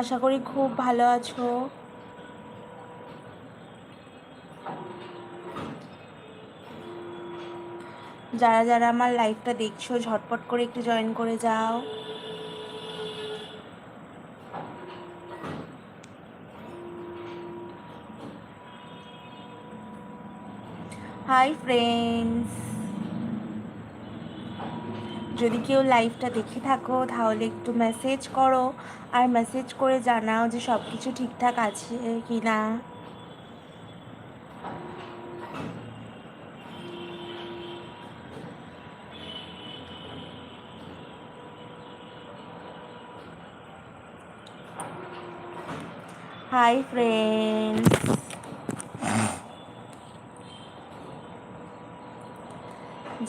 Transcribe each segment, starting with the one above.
আশা করি খুব ভালো আছো। যারা যারা আমার লাইভটা দেখছ, ঝটপট করে একটু জয়েন করে যাও। হাই ফ্রেন্ডস যদি কেউ লাইভটা দেখে থাকো, তাহলে একটু মেসেজ করো। আর মেসেজ করে জানাও যে সব কিছু ঠিকঠাক আছে কি না হাই ফ্রেন্ডস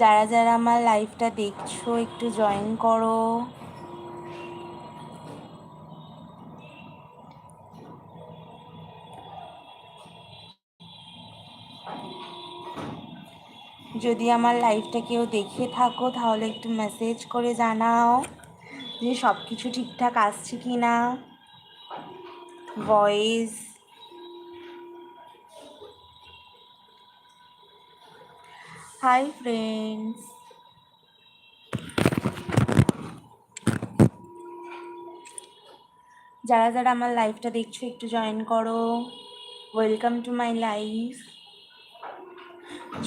যারা যারা আমার লাইভটা দেখছ, একটু জয়েন করো। যদি আমার লাইফটা কেউ দেখে থাকো, তাহলে একটু মেসেজ করে জানাও যে সব কিছু ঠিকঠাক আসছে কি না ভয়েস হাই ফ্রেন্ডস যারা যারা আমার লাইভটা দেখছ, একটু জয়েন করো। ওয়েলকাম টু মাই লাইফ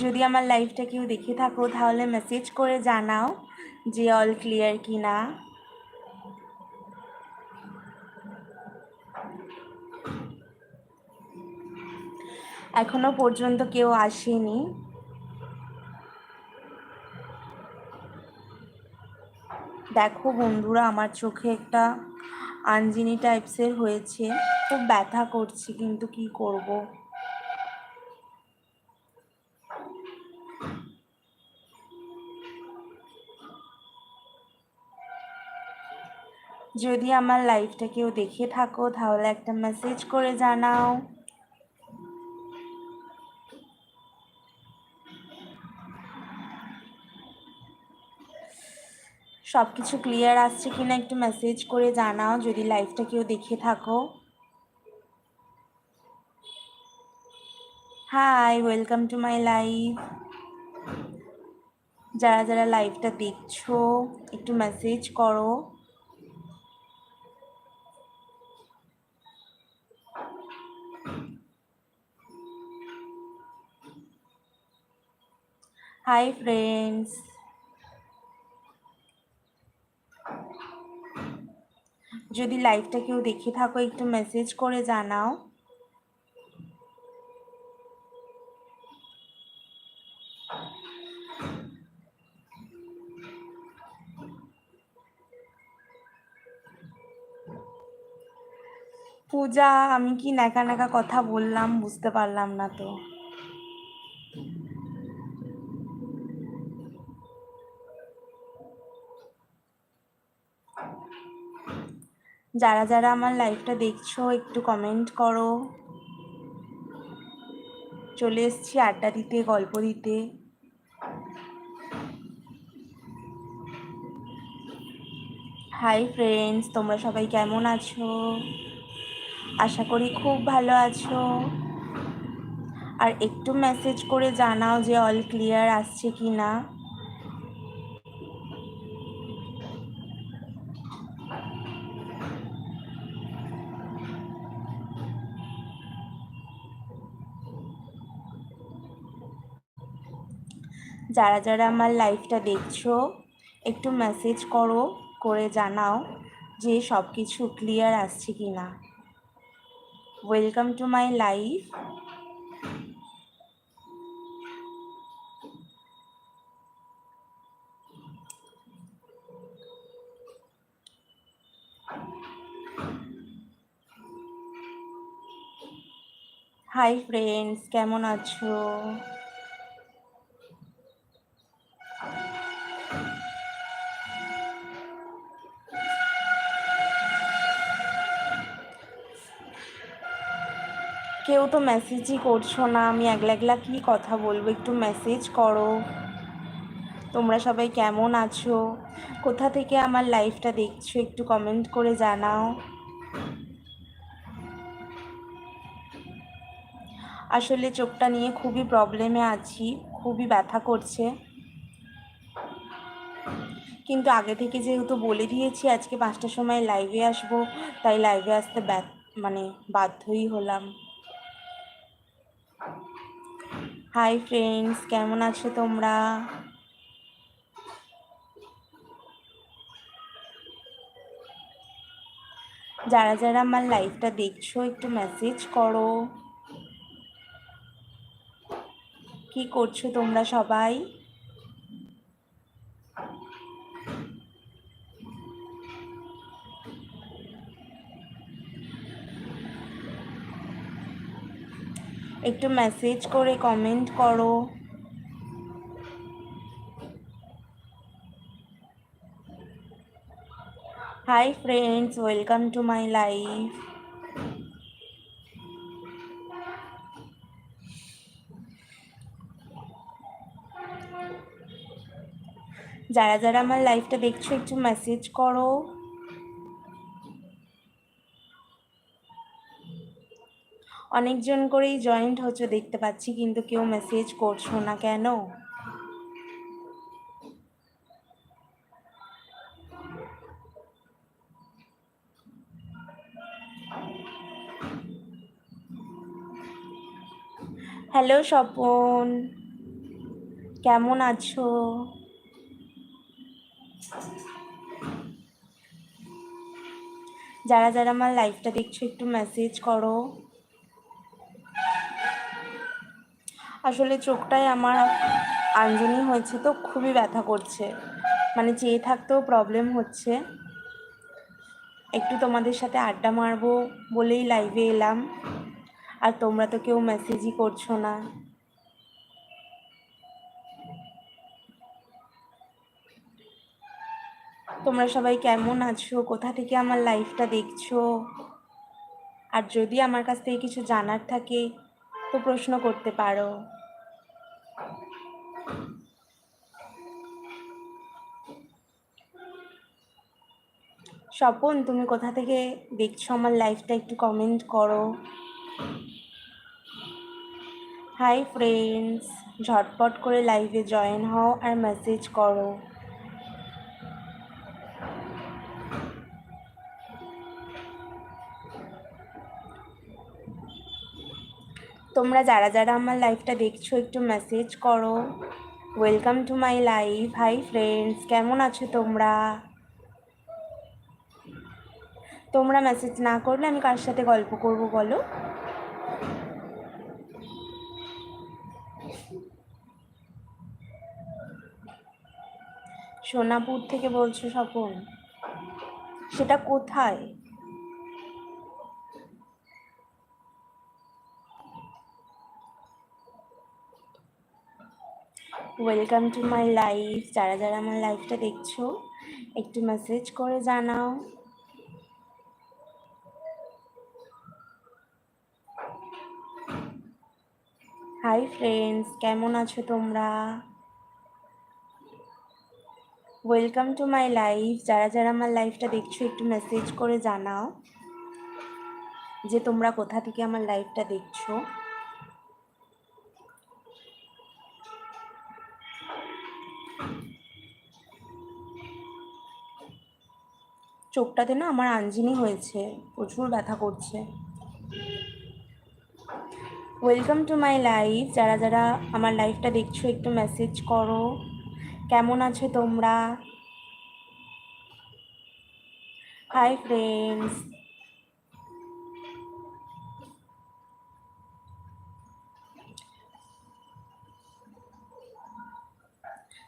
যদি আমার লাইভটা কেউ দেখে থাকো, তাহলে মেসেজ করে জানাও যে অল ক্লিয়ার কি না এখনও পর্যন্ত কেউ আসেনি। দেখো বন্ধুরা, আমার চোখে একটা আঞ্জিনি টাইপসের হয়েছে খুব ব্যথা করছে, কিন্তু কি করব। যদি আমার লাইফটা কেউ দেখে থাকো, তাহলে একটা মেসেজ করে জানাও সব কিছু ক্লিয়ার আসছে কিনা একটু মেসেজ করে জানাও, যদি লাইভটা কেউ দেখে থাকো। Hi welcome to my live যারা যারা লাইভটা দেখছ, একটু মেসেজ করো। হাই ফ্রেন্ডস যদি লাইভটা কেউ দেখে থাকো, একটু মেসেজ করে জানাও। পূজা, আমি কি নাকা নাকা কথা বললাম? বুঝতে পারলাম না তো। যারা যারা আমার লাইভটা দেখছ, একটু কমেন্ট করো। চলে এসছি আড্ডা দিতে, গল্প দিতে। হাই ফ্রেন্ডস তোমরা সবাই কেমন আছো? আশা করি খুব ভালো আছো। আর একটু মেসেজ করে জানাও যে অল ক্লিয়ার আসছে কি না যারা যারা আমার লাইফটা দেখছ, একটু মেসেজ করো, করে জানাও যে সব কিছু ক্লিয়ার আসছে কি না welcome to my life hi friends কেমন আছো? কেউ তো মেসেজই করছ না। আমি একলা একলা কী কথা বলব? একটু মেসেজ করো। তোমরা সবাই কেমন আছো? কোথা থেকে আমার লাইফটা দেখছ? একটু কমেন্ট করে জানাও। আসলে চোখটা নিয়ে খুবই প্রবলেমে আছি। খুবই ব্যথা করছে। কিন্তু আগে থেকে যেহেতু বলে দিয়েছি, আজকে পাঁচটার সময় লাইভে আসব। তাই লাইভে আসতে মানে বাধ্যই হলাম। হাই ফ্রেন্ডস কেমন আছো তোমরা? যারা যারা আমার লাইভটা দেখছ, একটু মেসেজ করো। কি করছ তোমরা সবাই? একটু মেসেজ করে কমেন্ট করো। Hi friends welcome to my life যারা যারা আমার লাইফটা দেখছ, একটু মেসেজ করো। অনেকজন করেই জয়েন্ট হচ্ছে, দেখতে পাচ্ছি, কিন্তু কেউ মেসেজ করছ না কেন? হ্যালো স্বপন। কেমন আছো? যারা যারা আমার লাইফটা দেখছ, একটু মেসেজ করো। আসলে চোখটায় আমার আঞ্জনি হয়েছে তো খুবই ব্যথা করছে। মানে চেয়ে থাকতেও প্রবলেম হচ্ছে। একটু তোমাদের সাথে আড্ডা মারবো বলেই লাইভে এলাম। আর তোমরা তো কেউ মেসেজই করছ না। তোমরা সবাই কেমন আছো? কোথা থেকে আমার লাইফটা দেখছ? আর যদি আমার কাছ থেকে কিছু জানার থাকে, তো প্রশ্ন করতে পারো। স্বপন, তুমি কোথা থেকে দেখছ আমার লাইফটা একটু কমেন্ট করো। হাই ফ্রেন্ডস ঝটপট করে লাইভে জয়েন হও আর মেসেজ করো। তোমরা যারা যারা আমার লাইফটা দেখছ, একটু মেসেজ করো। Welcome to my life hi friends কেমন আছো তোমরা? তোমরা মেসেজ না করলে আমি কার সাথে গল্প করব বলো? সোনাপুর থেকে বলছো স্বপন? সেটা কোথায়? ওয়েলকাম টু মাই লাইফ যারা যারা আমার লাইফটা দেখছ, একটু মেসেজ করে জানাও। হাই ফ্রেন্ডস কেমন আছো তোমরা? ওয়েলকাম টু মাই লাইফ যারা যারা আমার লাইফটা দেখছ, একটু মেসেজ করে জানাও যে তোমরা কোথা থেকে আমার লাইফটা দেখছ। চোখটাতে না আমার আঞ্জিনি হয়েছে, প্রচুর ব্যথা করছে। ওয়েলকাম টু মাই লাইফ যারা যারা আমার লাইফটা দেখছ, একটু মেসেজ করো। কেমন আছো তোমরা? হাই ফ্রেন্ডস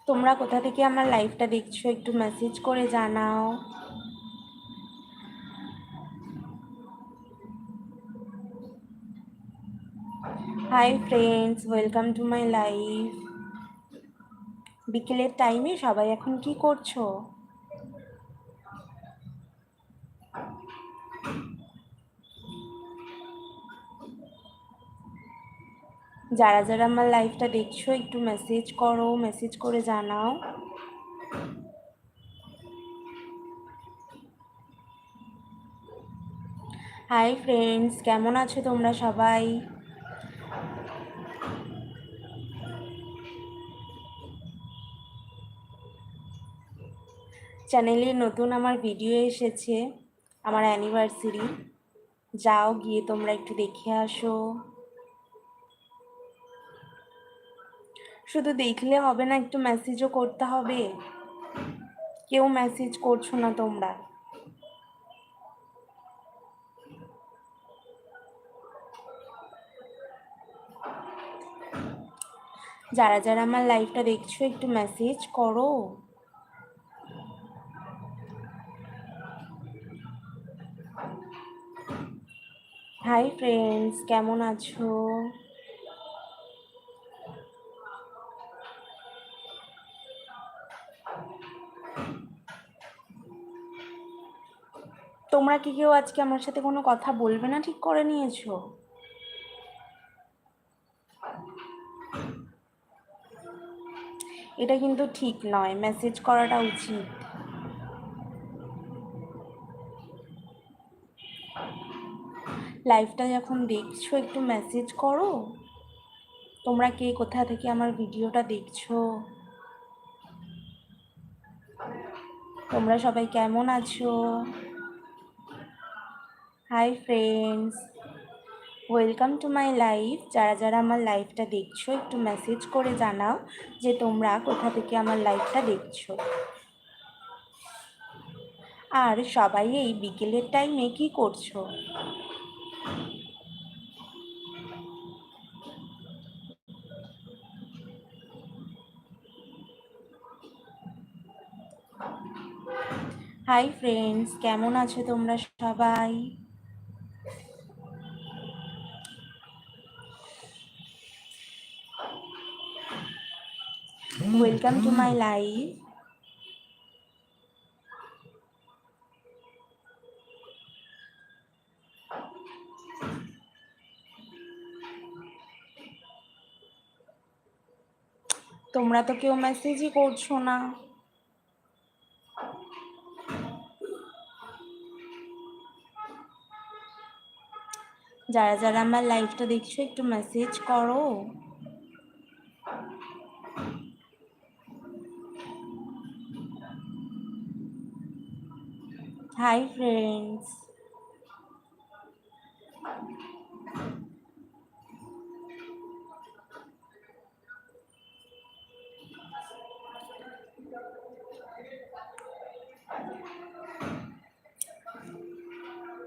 তোমরা কোথা থেকে আমার লাইফটা দেখছ, একটু মেসেজ করে জানাও। Hi friends welcome to my life বিকেলের টাইমে সবাই এখন কি করছ? যারা যারা আমার লাইফটা দেখছ, একটু মেসেজ করো মেসেজ করে জানাও। হাই ফ্রেন্ডস কেমন আছো তোমরা সবাই? চ্যানেলে নতুন আমার ভিডিও এসেছে, আমার অ্যানিভার্সারি যাও গিয়ে তোমরা একটু দেখে আসো। শুধু দেখলে হবে না, একটু মেসেজও করতে হবে। কেউ মেসেজ করছ না তোমরা। যারা যারা আমার লাইভটা দেখছ, একটু মেসেজ করো। হাই ফ্রেন্ডস কেমন আছো? তোমরা কি কেউ আজকে আমার সাথে কোনো কথা বলবে না? ঠিক করে নিয়েছো? এটা কিন্তু ঠিক নয়। মেসেজ করাটা উচিত। লাইভটা যখন দেখছ, একটু মেসেজ করো। তোমরা কে, কোথা থেকে আমার ভিডিওটা দেখছ? তোমরা সবাই কেমন আছো? Hi friends welcome to my life যারা যারা আমার লাইফটা দেখছ, একটু মেসেজ করে জানাও যে তোমরা কোথা থেকে আমার লাইফটা দেখছ। আর সবাই এই বিকেলের টাইমে কী করছ? হাই ফ্রেন্ডস কেমন আছো তোমরা সবাই? ওয়েলকাম টু মাই লাইফ তোমরা তো কেউ মেসেজই করছ না। যারা যারা আমার লাইভটা দেখছ একটু মেসেজ করো। Hi friends